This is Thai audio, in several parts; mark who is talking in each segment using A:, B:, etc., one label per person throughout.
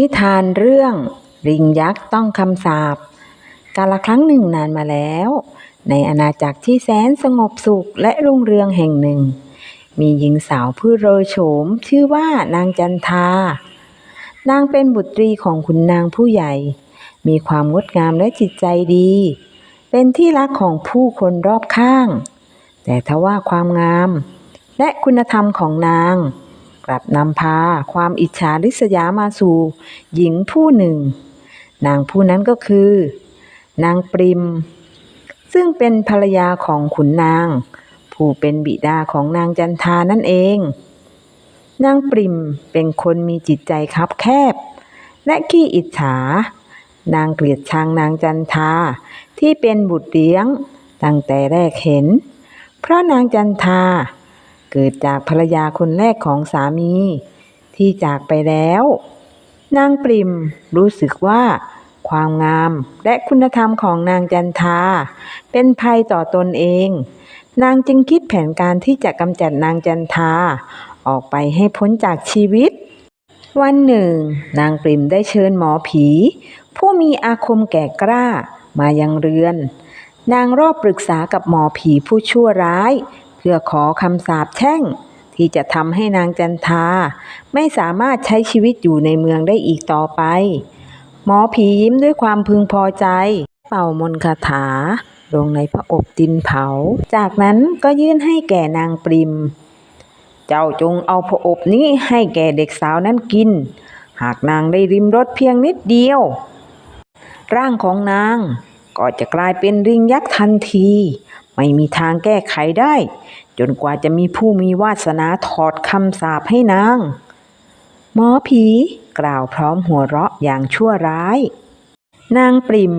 A: นิทานเรื่องลิงยักษ์ต้องคำสาปกาลครั้งหนึ่งนานมาแล้ว ในอาณาจักรที่แสนสงบสุขและรุ่งเรืองแห่งหนึ่ง มีหญิงสาวผู้โรยโฉมชื่อว่านางจันทา นางเป็นบุตรีของขุนนางผู้ใหญ่ มีความงดงามและจิตใจดี เป็นที่รักของผู้คนรอบข้าง แต่ทว่าความงาม และคุณธรรมของนาง ลับนำพาความอิจฉาริษยามาสู่ หญิงผู้หนึ่ง นางผู้นั้นก็คือ นางปริม ซึ่งเป็นภรรยาของขุนนาง ผู้เป็นบิดาของนางจันทานั่นเอง นางปริมเป็นคนมีจิตใจคับแคบ และขี้อิจฉา นางเกลียดชังนางจันทาที่เป็นบุตรเลี้ยงตั้งแต่แรกเห็น เพราะนางจันทา เกิดจากภรรยาคนแรกของสามี ที่จากไปแล้ว นางปริมรู้สึกว่า ความงามและคุณธรรมของนางจันทา เป็นภัยต่อตนเอง นางจึงคิดแผนการที่จะกำจัดนางจันทา ออกไปให้พ้นจากชีวิต วันหนึ่ง นางปริมได้เชิญหมอผี ผู้มีอาคมแก่กล้ามายังเรือนนางรอบปรึกษากับหมอผีผู้ชั่วร้าย เพื่อขอคำสาปแช่ง ที่จะทำให้นางจันทา ไม่สามารถใช้ชีวิตอยู่ในเมืองได้อีกต่อไป หมอผียิ้มด้วยความพึงพอใจ เป่ามนคาถา ลงในพระอบดินเผา จากนั้นก็ยื่นให้แก่นางปริม เจ้าจงเอาพระอบนี้ให้แก่เด็กสาวนั้นกิน หากนางได้ริมรสเพียงนิดเดียว ร่างของนางก็จะกลายเป็นริงยักษ์ทันที ไม่มีทางแก้ไขได้ จนกว่าจะมีผู้มีวาสนาถอดคำสาปให้นาง หมอผีกล่าวพร้อมหัวเราะอย่างชั่วร้าย นางปริม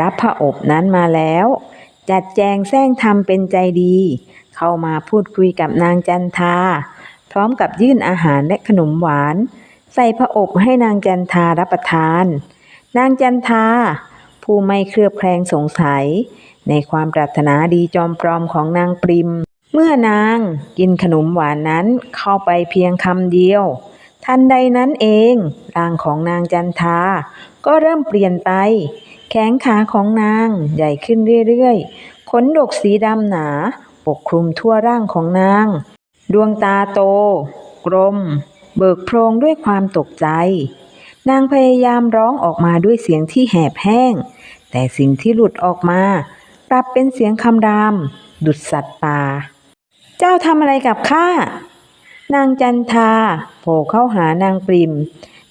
A: รับพระอบนั้นมาแล้ว จัดแจงแซงทำเป็นใจดี เข้ามาพูดคุยกับนางจันทา พร้อมกับยื่นอาหารและขนมหวาน ใส่พระอบให้นางจันทารับประทาน นางจันทาผู้ไม่เคลือบแคลงสงสัย ในความปรารถนาดีจอมปลอมของนางปริม เมื่อนางกินขนมหวานนั้นเข้าไปเพียงคำเดียว ทันใดนั้นเองร่างของนางจันทา ก็เริ่มเปลี่ยนไป แขนขาของนางใหญ่ขึ้นเรื่อยๆขนดกสีดำหนา ปกคลุมทั่วร่างของนาง ดวงตาโต กลม เบิกโพรงด้วยความตกใจ นางพยายามร้องออกมาด้วยเสียงที่แหบแห้ง แต่สิ่งที่หลุดออกมา กลับเป็นเสียงคำราม ดุดสัตว์ป่า เจ้าทำอะไรกับข้า นางจันทาโผล่เข้าหานางปริม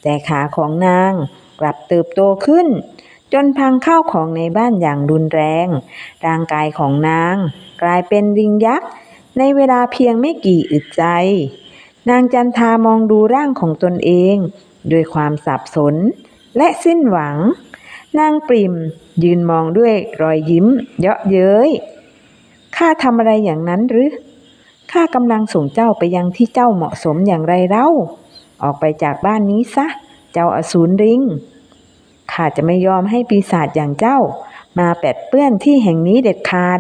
A: แต่ขาของนางกลับเติบโตขึ้น จนพังข้าวของในบ้านอย่างรุนแรง ร่างกายของนาง กลายเป็นลิงยักษ์ ในเวลาเพียงไม่กี่อึดใจ นางจันทามองดูร่างของตนเอง ด้วยความสับสนและสิ้นหวัง นางปริม ยืนมองด้วยรอยยิ้ม เยาะเย้ยข้าทำอะไรอย่างนั้นหรือข้ากำลังส่งเจ้าไปยังที่เจ้าเหมาะสมอย่างไรเล่า ออกไปจากบ้านนี้ซะ เจ้าอสูรริง ข้าจะไม่ยอมให้ปีศาจอย่างเจ้า มาแปดเปื้อนที่แห่งนี้เด็ดขาด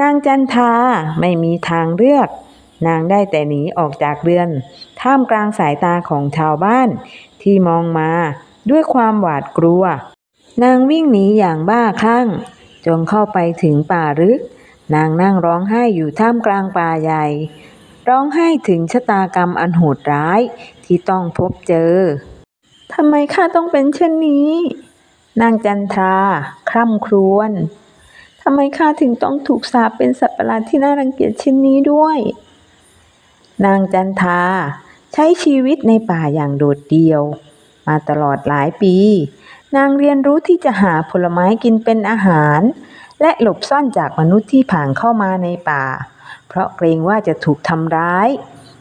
A: นางจันทาไม่มีทางเลือก นางได้แต่หนีออกจากเรือน ท่ามกลางสายตาของชาวบ้านที่มองมา ด้วยความหวาดกลัว นางวิ่งหนีอย่างบ้าคลั่ง จนเข้าไปถึงป่าลึก นางนั่งร้องไห้อยู่ท่ามกลางป่าใหญ่ ร้องไห้ถึงชะตากรรมอันโหดร้ายที่ต้องพบเจอทำไมข้าต้องเป็นเช่นนี้ นางจันทรา คร่ำครวญทำไมข้าถึงต้องถูกสาปเป็นสัตว์ประหลาดที่น่ารังเกียจเช่นนี้ด้วย นางจันทาใช้ชีวิตในป่าอย่างโดดเดี่ยว มาตลอดหลายปี นางเรียนรู้ที่จะหาผลไม้กินเป็นอาหาร และหลบซ่อนจากมนุษย์ที่ผ่านเข้ามาในป่า เพราะเกรงว่าจะถูกทำร้าย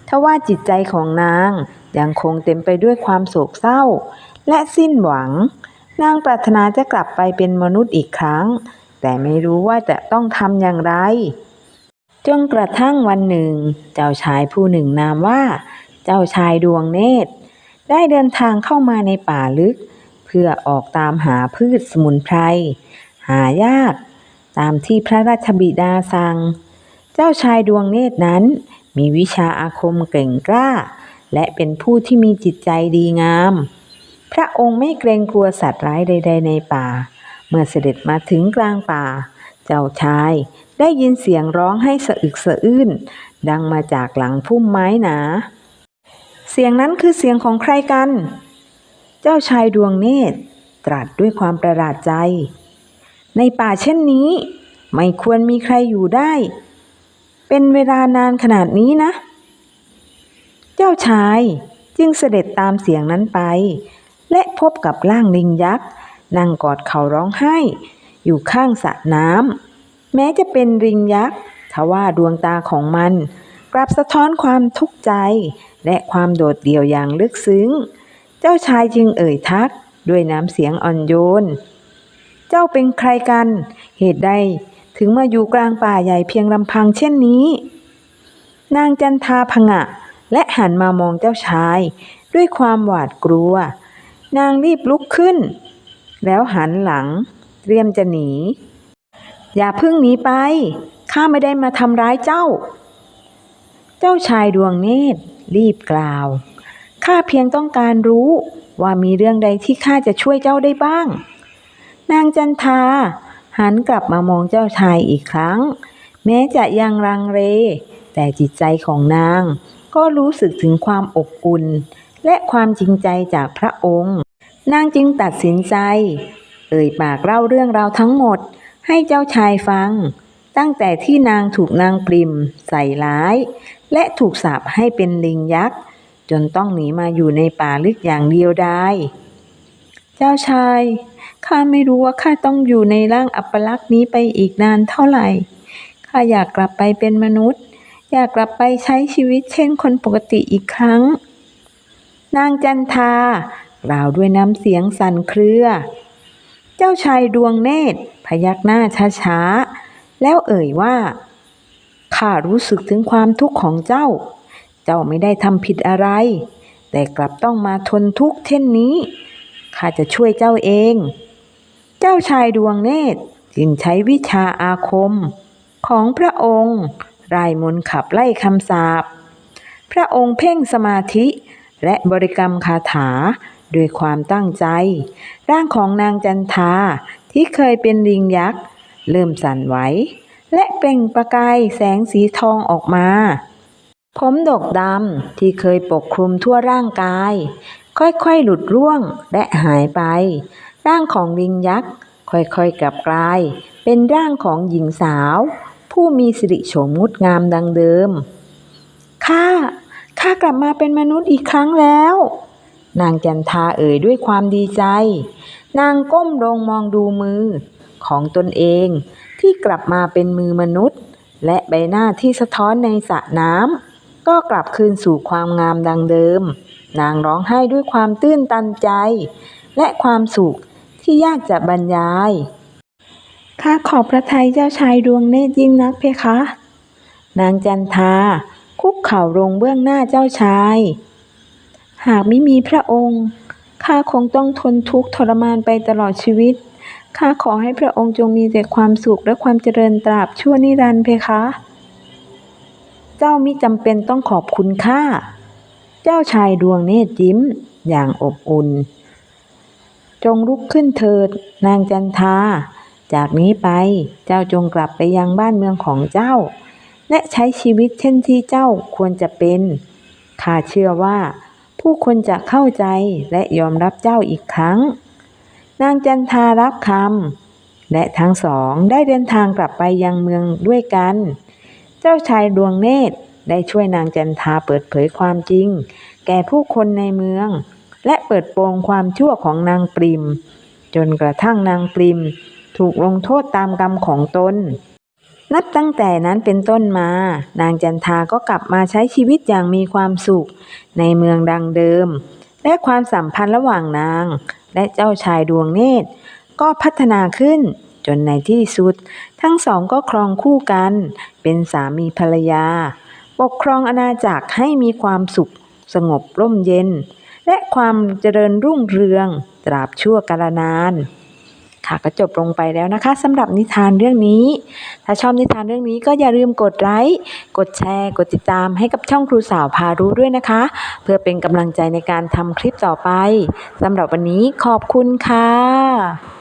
A: ทว่าจิตใจของนางยังคงเต็มไปด้วยความโศกเศร้า และสิ้นหวัง นางปรารถนาจะกลับไปเป็นมนุษย์อีกครั้ง แต่ไม่รู้ว่าจะต้องทำอย่างไรจนกระทั่งวันหนึ่ง เจ้าชายผู้หนึ่งนามว่า เจ้าชายดวงเนตร ได้เดินทางเข้ามาในป่าลึก เพื่อออกตามหาพืชสมุนไพร หายาก ตามที่พระราชบิดาสั่ง เจ้าชายดวงเนตรนั้น มีวิชาอาคมเก่งกล้า และเป็นผู้ที่มีจิตใจดีงาม พระองค์ไม่เกรงกลัวสัตว์ร้ายใด ๆ ในป่า เมื่อเสด็จมาถึงกลางป่า เจ้าชายได้ยินเสียงร้องให้สะอึกสะอื้น ดังมาจากหลังพุ่มไม้หนาเสียงนั้นคือเสียงของใครกัน เจ้าชายดวงเนตรตรัสด้วยความประหลาดใจ ในป่าเช่นนี้ ไม่ควรมีใครอยู่ได้ เป็นเวลานานขนาดนี้นะ เจ้าชายจึงเสด็จตามเสียงนั้นไป และพบกับร่างลิงยักษ์นั่งกอดเขาร้องไห้ อยู่ข้างสระน้ำแม้จะเป็นลิงยักษ์ทว่าดวงตาของมัน กลับสะท้อนความทุกข์ใจ และความโดดเดี่ยวอย่างลึกซึ้ง เจ้าชายจึงเอ่ยทักด้วยน้ำเสียงอ่อนโยน เจ้าเป็นใครกัน เหตุใดถึงมาอยู่กลางป่าใหญ่เพียงลำพังเช่นนี้ นางจันทาผงะ และหันมามองเจ้าชาย ด้วยความหวาดกลัว นางรีบลุกขึ้น แล้วหันหลัง เตรียมจะหนี อย่าเพิ่งหนีไป ข้าไม่ได้มาทำร้ายเจ้า เจ้าชายดวงเนตร รีบกล่าว ข้าเพียงต้องการรู้ว่ามีเรื่องใดที่ข้าจะช่วยเจ้าได้บ้าง นางจันทาหันกลับมามองเจ้าชายอีกครั้ง แม้จะยังรังเล แต่จิตใจของนาง ก็รู้สึกถึงความอบอุ่น และความจริงใจจากพระองค์ นางจึงตัดสินใจ เอ่ยปากเล่าเรื่องราวทั้งหมด ให้เจ้าชายฟัง ตั้งแต่ที่นางถูกนางปริม ใส่ร้าย และถูกสาปให้เป็นลิงยักษ์ จนต้องหนีมาอยู่ในป่าลึกอย่างเดียวดายเจ้าชายข้าไม่รู้ว่าข้าต้องอยู่ในร่างอัปลักษณ์นี้ไปอีกนานเท่าไหร่ข้าอยากกลับไปเป็นมนุษย์ อยากกลับไปใช้ชีวิตเช่นคนปกติอีกครั้ง นางจันทากล่าวด้วยน้ำเสียงสั่นเครือ เจ้าชายดวงเนตรพยักหน้าช้าๆ แล้วเอ่ยว่า ข้ารู้สึกถึงความทุกข์ของเจ้า เจ้าไม่ได้ทำผิดอะไร แต่กลับต้องมาทนทุกข์เช่นนี้ ข้าจะช่วยเจ้าเอง เจ้าชายดวงเนตรจึงใช้วิชาอาคม ของพระองค์รายมนขับไล่คำสาป พระองค์เพ่งสมาธิและบริกรรมคาถาด้วยความตั้งใจ ร่างของนางจันทาที่เคยเป็นลิงยักษ์ เริ่มสั่นไหว และเปล่งประกายแสงสีทองออกมา ผมดกดำที่เคยปกคลุมทั่วร่างกาย ค่อยๆหลุดร่วงและหายไป ร่างของลิงยักษ์ ค่อยๆกลับกลาย เป็นร่างของหญิงสาว ผู้มีสิริโฉมงดงามดังเดิม ข้า ข้ากลับมาเป็นมนุษย์อีกครั้งแล้ว นางจันทาเอ่ยด้วยความดีใจ นางก้มลงมองดูมือ ของตนเองที่กลับมาเป็นมือมนุษย์ และใบหน้าที่สะท้อนในสระน้ำก็กลับคืนสู่ความงามดังเดิม นางร้องไห้ด้วยความตื้นตันใจ และความสุขที่ยากจะบรรยายข้าขอบพระทัยเจ้าชายดวงเนตรยิ่งนักเพคะ นางจันทาคุกเข่าลงเบื้องหน้าเจ้าชาย หากไม่มีพระองค์ข้าคงต้องทนทุกข์ทรมานไปตลอดชีวิต ข้าขอให้พระองค์จงมีแต่ความสุขและความเจริญตราบชั่วนิรันดร์เพคะ เจ้ามิจำเป็นต้องขอบคุณข้า เจ้าชายดวงเนตรยิ้ม อย่างอบอุ่น จงลุกขึ้นเถิด นางจันทา จากนี้ไปเจ้าจงกลับไปยังบ้านเมืองของเจ้า และใช้ชีวิตเช่นที่เจ้าควรจะเป็น ข้าเชื่อว่า ผู้คนจะเข้าใจและยอมรับเจ้าอีกครั้ง นางจันทารับคำและทั้งสองได้เดินทางกลับไปยังเมืองด้วยกัน เจ้าชายดวงเนตรได้ช่วยนางจันทาเปิดเผยความจริง แก่ผู้คนในเมือง และเปิดโปงความชั่วของนางปริม จนกระทั่งนางปริม ถูกลงโทษตามกรรมของตนนับตั้งแต่นั้นเป็นต้นมา นางจันทาก็กลับมาใช้ชีวิตอย่างมีความสุข ในเมืองดังเดิม และความสัมพันธ์ระหว่างนาง และเจ้าชายดวงเนตร ก็พัฒนาขึ้น จนในที่สุด ทั้งสองก็ครองคู่กัน เป็นสามีภรรยา ปกครองอาณาจักรให้มีความสุข สงบร่มเย็น และความเจริญรุ่งเรือง ตราบชั่วกาลนาน ค่ะก็จบลงไปแล้วนะคะสำหรับนิทานเรื่องนี้ ถ้าชอบนิทานเรื่องนี้ก็อย่าลืมกดไลค์กดแชร์ กดติดตามให้กับช่องครูสาวพารู้ด้วยนะคะ เพื่อเป็นกำลังใจในการทำคลิปต่อไปสำหรับวันนี้ขอบคุณค่ะ